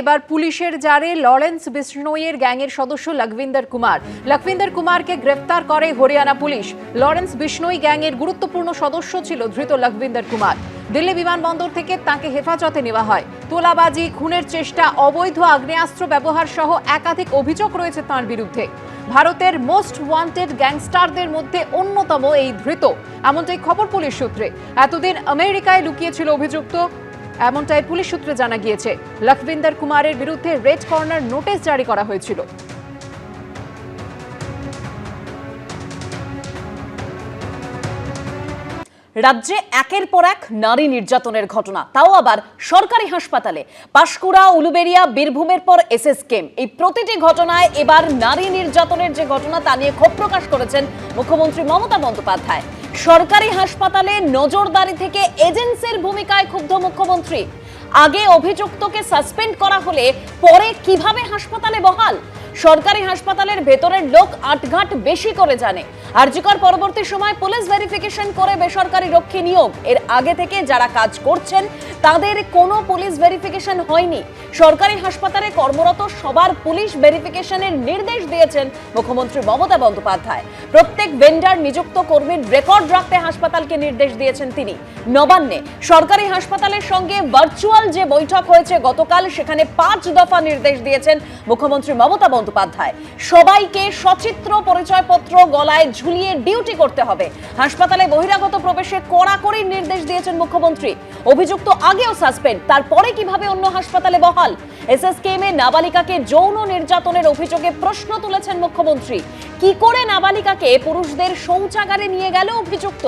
এবার পুলিশের জারে লরেন্স বিষ্ণইয়ের গ্যাংয়ের সদস্য লখভিন্দর কুমার। লখভিন্দর কুমারকে গ্রেফতার করে হরিয়ানা পুলিশ। লরেন্স বিষ্ণই গ্যাংয়ের গুরুত্বপূর্ণ সদস্য ছিল ধৃত লখভিন্দর কুমার। দিল্লি বিমানবন্দর থেকে তাকে হেফাজতে নেওয়া হয়। তোলাবাজি, খুনের চেষ্টা, অবৈধ আগ্নেয়াস্ত্র ব্যবহার সহ একাধিক অভিযোগ রয়েছে তাঁর বিরুদ্ধে। ভারতের মোস্ট ওয়ান্টেড গ্যাংস্টারদের মধ্যে অন্যতম এই ধৃত। এমনটাই খবর পুলিশ সূত্রে। এতদিন আমেরিকায় লুকিয়েছিল অভিযুক্ত এমনটাই পুলিশ সূত্রে জানা গিয়েছে। লখবিন্দর কুমারের বিরুদ্ধে রেড কর্নার নোটিশ জারি করা হয়েছিল। রাজ্যে একের পর এক নারী নির্যাতনের ঘটনা। তাও আবার সরকারি হাসপাতালে। পাশকুড়া উলুবেরিয়া বীরভূমের পর এসএস কেম। এই প্রতিটি ঘটনায় এবার নারী নির্যাতনের যে ঘটনা, তা নিয়ে ক্ষোভ প্রকাশ করেছেন মুখ্যমন্ত্রী মমতা বন্দ্যোপাধ্যায়। সরকারি হাসপাতালে নজরদারি থেকে এজেন্সির ভূমিকায় ক্ষুব্ধ মুখ্যমন্ত্রী। আগে অভিযুক্তকে সাসপেন্ড করা হলে পরে কীভাবে হাসপাতালে বহাল? সরকারি হাসপাতালের ভেতরের লোক আটঘাট বেশি করে জানে। আরজিকর পরবর্তী সময় পুলিশ ভেরিফিকেশন করে বেসরকারি রক্ষী নিয়োগ। এর আগে থেকে যারা কাজ করছেন, তাদের কোনো পুলিশ ভেরিফিকেশন হয়নি। সরকারি হাসপাতালে কর্মরত সবার পুলিশ ভেরিফিকেশনের নির্দেশ দিয়েছেন মুখ্যমন্ত্রী মমতা বন্দ্যোপাধ্যায়। প্রত্যেক ভেন্ডার নিযুক্ত কর্মীর রেকর্ড রাখতে হাসপাতালকে নির্দেশ দিয়েছেন তিনি। নবান্নে সরকারি হাসপাতালের সঙ্গে ভার্চুয়াল যে বৈঠক হয়েছে, গতকাল সেখানে পাঁচ দফা নির্দেশ দিয়েছেন মুখ্যমন্ত্রী মমতা বন্দ্যোপাধ্যায়। সবাইকে সচিত্র পরিচয়পত্র গলায় ঝুলিয়ে ডিউটি করতে হবে। হাসপাতালে বহিরাগত প্রবেশে কড়াকড়ি নির্দেশ দিয়েছেন মুখ্যমন্ত্রী। অভিযুক্ত আগেও সাসপেন্ড, তারপরে কীভাবে অন্য হাসপাতালে বহাল? এসএসকেএম এ নাবালিকাকে যৌন নির্যাতনের অভিযোগে প্রশ্ন তুলেছেন মুখ্যমন্ত্রী। কি করে নাবালিকাকে পুরুষদের শৌচাগারে নিয়ে গেল অভিযুক্ত?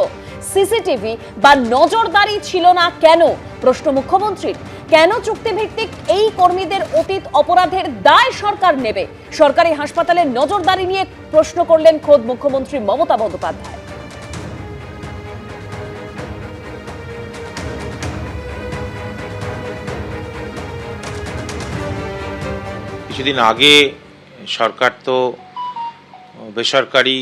সিসিটিভি বা নজরদারি ছিল না কেন? প্রশ্ন মুখ্যমন্ত্রীর। কেন চুক্তিভিত্তিক এই কর্মীদের অতীত অপরাধের দায় সরকার নেবে? সরকারি হাসপাতালে নজরদারি নিয়ে প্রশ্ন করলেন খোদ মুখ্যমন্ত্রী মমতা বন্দ্যোপাধ্যায়। কিছুদিন আগে সরকার তো বেসরকারি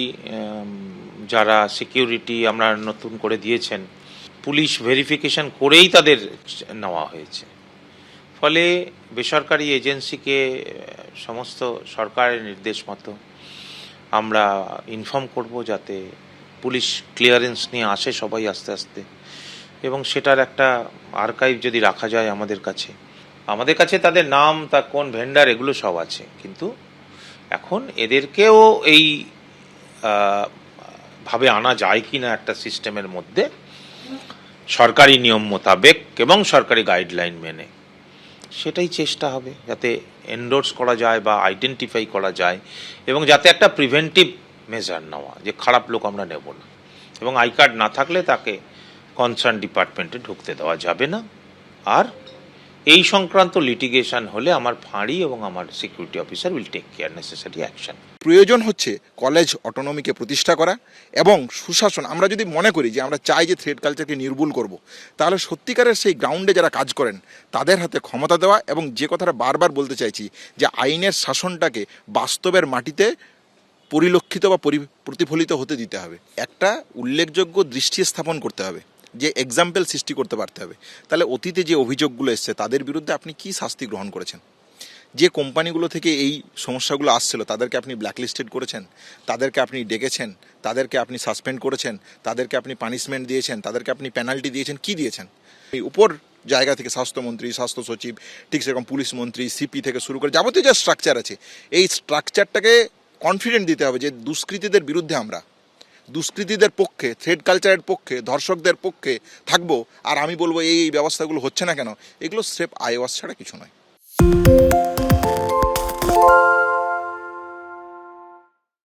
যারা সিকিউরিটি আমরা নতুন করে দিয়েছেন পুলিশ ভেরিফিকেশন করেই তাদের নেওয়া হয়েছে। ফলে বেসরকারি এজেন্সিকে সমস্ত সরকারের নির্দেশ মতো আমরা ইনফর্ম করব যাতে পুলিশ ক্লিয়ারেন্স নিয়ে আসে সবাই আস্তে আস্তে। এবং সেটার একটা আর্কাইভ যদি রাখা যায় আমাদের কাছে আমাদের কাছে তাদের নাম, তা কোন ভেন্ডার, এগুলো সব আছে। কিন্তু এখন এদেরকেও এই ভাবে আনা যায় কি না একটা সিস্টেমের মধ্যে সরকারি নিয়ম মোতাবেক এবং সরকারি গাইডলাইন মেনে। সেটাই চেষ্টা হবে যাতে এন্ডোর্স করা যায় বা আইডেন্টিফাই করা যায় এবং যাতে একটা প্রিভেন্টিভ মেজার নেওয়া, যে খারাপ লোক আমরা নেব না। এবং আই কার্ড না থাকলে তাকে কনসার্ন ডিপার্টমেন্টে ঢুকতে দেওয়া যাবে না। আর এই সংক্রান্ত লিটিগেশন হলে আমার ফাঁড়ি এবং আমার security officer will take care necessary action প্রয়োজন হচ্ছে কলেজ অটোনমিকে প্রতিষ্ঠা করা এবং সুশাসন। আমরা যদি মনে করি যে আমরা চাই যে থ্রেড কালচারকে নির্মূল করব, তাহলে সত্যিকারের সেই গ্রাউন্ডে যারা কাজ করেন, তাদের হাতে ক্ষমতা দেওয়া এবং যে কথাটা বারবার বলতে চাইছি যে আইনের শাসনটাকে বাস্তবের মাটিতে পরিলক্ষিত বা পরি- প্রতিফলিত হতে দিতে হবে। একটা উল্লেখযোগ্য দৃষ্টি স্থাপন করতে হবে। যে এক্সাম্পল সৃষ্টি করতে পারতে হবে। তাহলে অতীতে যে অভিযোগগুলো এসছে, তাদের বিরুদ্ধে আপনি কি শাস্তি গ্রহণ করেছেন? যে কোম্পানিগুলো থেকে এই সমস্যাগুলো আসছিল, তাদেরকে আপনি ব্ল্যাকলিস্টেড করেছেন, তাদেরকে আপনি ডেকেছেন, তাদেরকে আপনি সাসপেন্ড করেছেন, তাদেরকে আপনি পানিশমেন্ট দিয়েছেন, তাদেরকে আপনি পেনাল্টি দিয়েছেন, কি দিয়েছেন? এই উপর জায়গা থেকে স্বাস্থ্যমন্ত্রী, স্বাস্থ্য সচিব, ঠিক সেরকম পুলিশ মন্ত্রী সিপি থেকে শুরু করে যাবতীয় যা স্ট্রাকচার আছে, এই স্ট্রাকচারটাকে কনফিডেন্ট দিতে হবে যে দুষ্কৃতীদের বিরুদ্ধে আমরা দুষ্কৃতীদের পক্ষে থ্রেড কালচারের পক্ষে, ধর্ষকদের পক্ষে থাকব, আর আমি বলব এই এই ব্যবস্থাগুলো হচ্ছে না কেন? এগুলো স্রেফ আইওয়াস ছাড়া কিছু নয়।